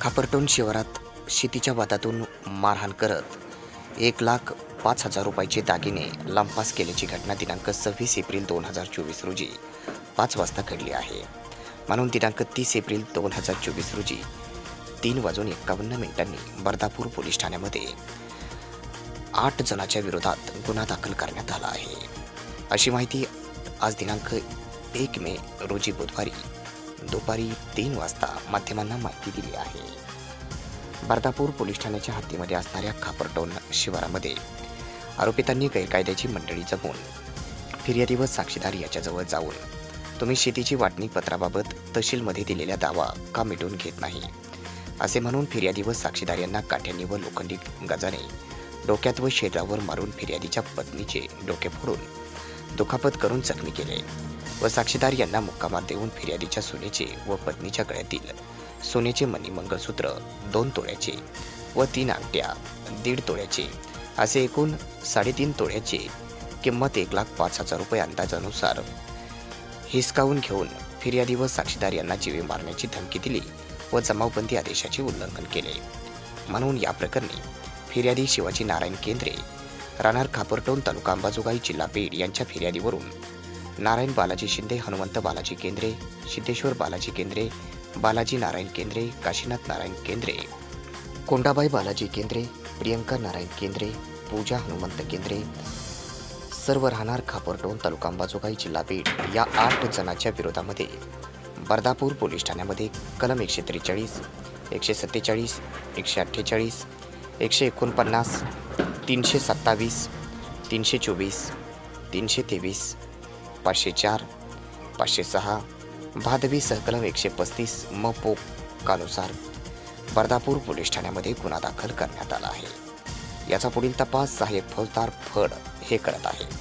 खापरटोन शिवारात शेतीच्या वादातून मारहाण करत एक लाख पाच हजार रुपयाचे दागिने लंपास केल्याची घटना दिनांक सव्वीस एप्रिल दोन हजार चोवीस रोजी पाच वाजता घडली आहे. म्हणून दिनांक तीस एप्रिल दोन हजार चोवीस रोजी तीन वाजून एक्कावन्न मिनिटांनी बर्दापूर पोलीस ठाण्यामध्ये आठ जणांच्या विरोधात गुन्हा दाखल करण्यात आला आहे. अशी माहिती आज दिनांक एक मे रोजी बुधवारी दुपारी तीन वाजता माध्यमांना माहिती दिली आहे. बर्दापूर पोलीस ठाण्याच्या हद्दीमध्ये असणाऱ्या खापरटोन शिवारामध्ये आरोपितांनी गैरकायद्याची मंडळी जपून फिर्यादी व साक्षीदार याच्याजवळ जाऊन तुम्ही शेतीची वाटणी पत्राबाबत तहसीलमध्ये दिलेला दावा का मिटवून घेत नाही? असे म्हणून फिर्यादी व साक्षीदार यांना काठ्यांनी व लोखंडी गजाने डोक्यात व शरीरावर मारून फिर्यादीच्या पत्नीचे डोके फोडून दुखापत करून जखमी केले. व साक्षीदार यांना मुक्कामात देऊन फिर्यादीच्या सोन्याचे व पत्नीच्या गळ्यातील सोन्याचे मनी मंगळसूत्र दोन तोळ्याचे व तीन अंगठ्या दीड तोळ्याचे असे एकूण साडेतीन तोळ्याचे किंमत एक लाख पाच हजार रुपये अंदाजानुसार हिसकावून घेऊन फिर्यादी व साक्षीदार यांना जीवे मारण्याची धमकी दिली व जमावबंदी आदेशाचे उल्लंघन केले. म्हणून या प्रकरणी फिर्यादी शिवाजी नारायण केंद्रे राहणार खापरटोन तालुका अंबाजोगाई जिल्हा बीड यांच्या फिर्यादीवरून नारायण बालाजी शिंदे हनुमंत बालाजी केंद्रे सिद्धेश्वर बालाजी केंद्रे बालाजी नारायण केंद्रे काशीनाथ नारायण केंद्रे कोंडाबाई बालाजी केंद्रे प्रियंका नारायण केंद्रे पूजा हनुमंत केंद्रे सर्व राहणार खापरटोन तालुका अंबाजोगाई जिल्हा बीड या आठ जणांच्या विरोधामध्ये. बर्दापूर पोलीस ठाण्यामध्ये कलम एकशे त्रेचाळीस एकशे सत्तेचाळीस एकशे अठ्ठेचाळीस एकशे एकोणपन्नास तीनशे सत्तावीस तीनशे चोवीस तीनशे तेवीस पाचशे चार पाचशे सहा भादवी सहकलम एकशे पस्तीस म पो बर्दापूर पोलीस ठाण्यामध्ये गुन्हा दाखल करण्यात आला आहे. याचा पुढील तपास सहाय्यक फौजदार फड हे करत आहेत.